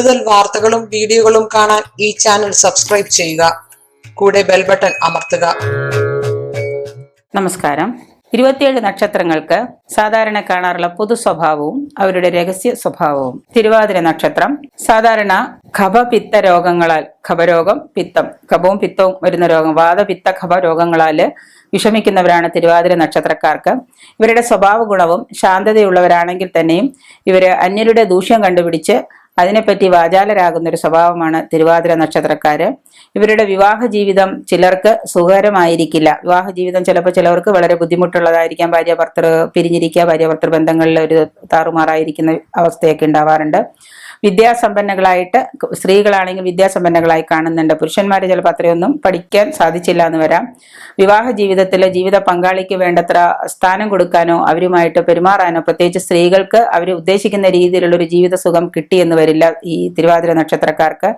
കൂടുതൽ വാർത്തകളും വീഡിയോകളും കാണാൻ ഈ ചാനൽ സബ്സ്ക്രൈബ് ചെയ്യുക. കൂടെ ബെൽ ബട്ടൺ അമർത്തുക. നമസ്കാരം. ഇരുപത്തിയേഴ് നക്ഷത്രങ്ങൾക്ക് സാധാരണ കാണാറുള്ള പൊതു സ്വഭാവവും അവരുടെ രഹസ്യ സ്വഭാവവും. തിരുവാതിര നക്ഷത്രം സാധാരണ ഖഭപിത്ത രോഗങ്ങളാൽ ഖപരോഗം പിത്തം ഖപവും പിത്തവും വരുന്ന രോഗം വാദപിത്ത ഖപ രോഗങ്ങളാൽ വിഷമിക്കുന്നവരാണ് തിരുവാതിര നക്ഷത്രക്കാർക്ക്. ഇവരുടെ സ്വഭാവ ഗുണവും ശാന്തതയുള്ളവരാണെങ്കിൽ തന്നെയും ഇവർ അന്യരുടെ ദൂഷ്യം കണ്ടുപിടിച്ച് അതിനെപ്പറ്റി വാചാലരാകുന്ന ഒരു സ്വഭാവമാണ് തിരുവാതിര നക്ഷത്രക്കാര്. ഇവരുടെ വിവാഹ ജീവിതം ചിലർക്ക് സുഖകരമായിരിക്കില്ല. വിവാഹ ജീവിതം ചിലപ്പോൾ ചിലവർക്ക് വളരെ ബുദ്ധിമുട്ടുള്ളതായിരിക്കാം. ഭാര്യ ഭർത്തൃ പിരിഞ്ഞിരിക്കുക ഭാര്യ ഭർത്തൃ ബന്ധങ്ങളിൽ ഒരു താറുമാറായിരിക്കുന്ന അവസ്ഥയൊക്കെ ഉണ്ടാവാറുണ്ട്. വിദ്യാസമ്പന്നകളായിട്ട് സ്ത്രീകളാണെങ്കിൽ വിദ്യാസമ്പന്നകളായി കാണുന്നുണ്ട്. പുരുഷന്മാർ ചിലപ്പോൾ അത്രയൊന്നും പഠിക്കാൻ സാധിച്ചില്ല എന്ന് വരാം. വിവാഹ ജീവിതത്തിൽ ജീവിത പങ്കാളിക്ക് വേണ്ടത്ര സ്ഥാനം കൊടുക്കാനോ അവരുമായിട്ട് പെരുമാറാനോ പ്രത്യേകിച്ച് സ്ത്രീകൾക്ക് അവർ ഉദ്ദേശിക്കുന്ന രീതിയിലുള്ള ഒരു ജീവിത സുഖം കിട്ടിയെന്ന് വരില്ല ഈ തിരുവാതിര നക്ഷത്രക്കാർക്ക്.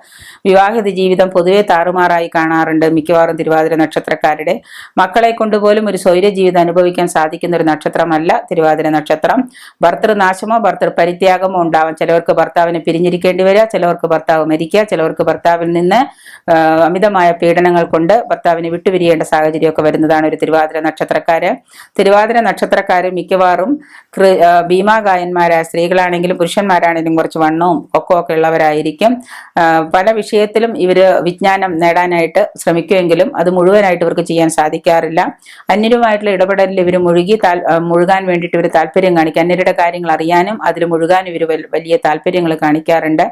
വിവാഹിത ജീവിതം പൊതുവെ താറുമാറായി കാണാറുണ്ട് മിക്കവാറും തിരുവാതിര നക്ഷത്രക്കാരുടെ. മക്കളെ കൊണ്ടുപോലും ഒരു സ്വൈര ജീവിതം അനുഭവിക്കാൻ സാധിക്കുന്ന ഒരു നക്ഷത്രമല്ല തിരുവാതിര നക്ഷത്രം. ഭർത്തൃനാശമോ ഭർത്തൃ പരിത്യാഗമോ ഉണ്ടാവാം. ചിലവർക്ക് ഭർത്താവിനെ പിരിഞ്ഞിരിക്കേണ്ടി വരിക. ചിലവർക്ക് ഭർത്താവ് മരിക്കുക. ചിലവർക്ക് ഭർത്താവിൽ നിന്ന് അമിതമായ പീഡനങ്ങൾ കൊണ്ട് ഭർത്താവിനെ വിട്ടുപിരിയേണ്ട സാഹചര്യമൊക്കെ വരുന്നതാണ് ഒരു തിരുവാതിര നക്ഷത്രക്കാര്. തിരുവാതിര നക്ഷത്രക്കാര് മിക്കവാറും ഭീമാഗായന്മാരായ സ്ത്രീകളാണെങ്കിലും പുരുഷന്മാരാണെങ്കിലും കുറച്ച് വണ്ണവും ഒക്കെ ഒക്കെ ഉള്ളവരായിരിക്കും. പല വിഷയത്തിലും ഇവർ വിജ്ഞാനം നേടാനായിട്ട് ശ്രമിക്കുമെങ്കിലും അത് മുഴുവനായിട്ട് ഇവർക്ക് ചെയ്യാൻ സാധിക്കാറില്ല. അന്യരുമായിട്ടുള്ള ഇടപെടലിൽ ഇവർ മുഴുകി മുഴുകാൻ വേണ്ടിയിട്ട് ഇവർ താല്പര്യം കാണിക്കും. അന്യരുടെ കാര്യങ്ങൾ അറിയാനും അതിൽ മുഴുകാൻ ഇവർ വലിയ താല്പര്യങ്ങൾ കാണിക്കാറുണ്ട്.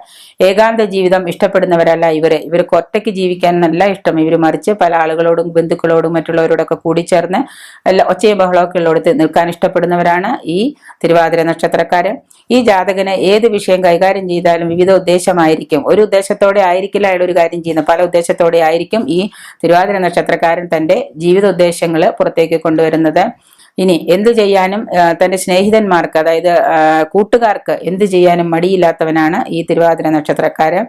ഏകാന്ത ജീവിതം ഇഷ്ടപ്പെടുന്നവരല്ല ഇവർ. ഇവർക്ക് ഒറ്റയ്ക്ക് ജീവിക്കാൻ നല്ല ഇഷ്ടം. ഇവർ മറിച്ച് പല ആളുകളോടും ബന്ധുക്കളോടും മറ്റുള്ളവരോടൊക്കെ കൂടിച്ചേർന്ന് എല്ലാ ഒച്ചയും ബഹളമൊക്കെ ഉള്ളിടത്ത് നിൽക്കാൻ ഇഷ്ടപ്പെടുന്നവരാണ് ഈ തിരുവാതിര നക്ഷത്രക്കാരൻ. ഈ ജാതകന് ഏത് വിഷയം കൈകാര്യം ചെയ്താലും വിവിധ ഉദ്ദേശമായിരിക്കും. ഒരു ഉദ്ദേശത്തോടെ ആയിരിക്കില്ല അയാൾ ഒരു കാര്യം ചെയ്യുന്നത്. പല ഉദ്ദേശത്തോടെ ആയിരിക്കും ഈ തിരുവാതിര നക്ഷത്രക്കാരൻ തന്റെ ജീവിത ഉദ്ദേശങ്ങൾ പുറത്തേക്ക് കൊണ്ടുവരുന്നത്. ഇനി എന്തു ചെയ്യാനും തന്റെ സ്നേഹിതന്മാർക്ക് അതായത് കൂട്ടുകാർക്ക് എന്ത് ചെയ്യാനും മടിയില്ലാത്തവനാണ് ഈ തിരുവാതിര നക്ഷത്രക്കാരൻ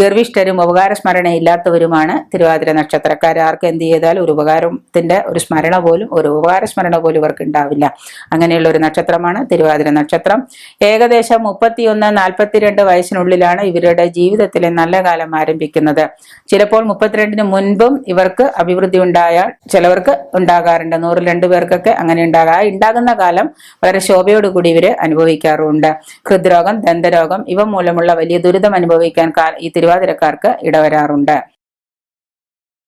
ഗർവിഷ്ഠരും ഉപകാരസ്മരണ ഇല്ലാത്തവരുമാണ് തിരുവാതിര നക്ഷത്രക്കാർ ആർക്ക് എന്ത് ചെയ്താലും ഒരു ഉപകാരത്തിന്റെ ഒരു സ്മരണ പോലും ഒരു ഉപകാര സ്മരണ പോലും ഇവർക്ക് ഉണ്ടാവില്ല അങ്ങനെയുള്ള ഒരു നക്ഷത്രമാണ് തിരുവാതിര നക്ഷത്രം. ഏകദേശം മുപ്പത്തിയൊന്ന് നാൽപ്പത്തിരണ്ട് വയസ്സിനുള്ളിലാണ് ഇവരുടെ ജീവിതത്തിലെ നല്ല കാലം ആരംഭിക്കുന്നത്. ചിലപ്പോൾ മുപ്പത്തിരണ്ടിന് മുൻപും ഇവർക്ക് അഭിവൃദ്ധി ഉണ്ടായാൽ ചിലവർക്ക് ഉണ്ടാകാറുണ്ട്. നൂറിൽ രണ്ടു പേർക്കൊക്കെ അങ്ങനെ ഉണ്ടാകാം. ആ ഉണ്ടാകുന്ന കാലം വളരെ ശോഭയോടുകൂടി ഇവർ അനുഭവിക്കാറുണ്ട്. ഹൃദ്രോഗം ദന്തരോഗം ഇവ മൂലമുള്ള വലിയ ദുരിതം അനുഭവിക്കാൻ ഈ തിരുവാതിരക്കാർക്ക് ഇടവരാറുണ്ട്.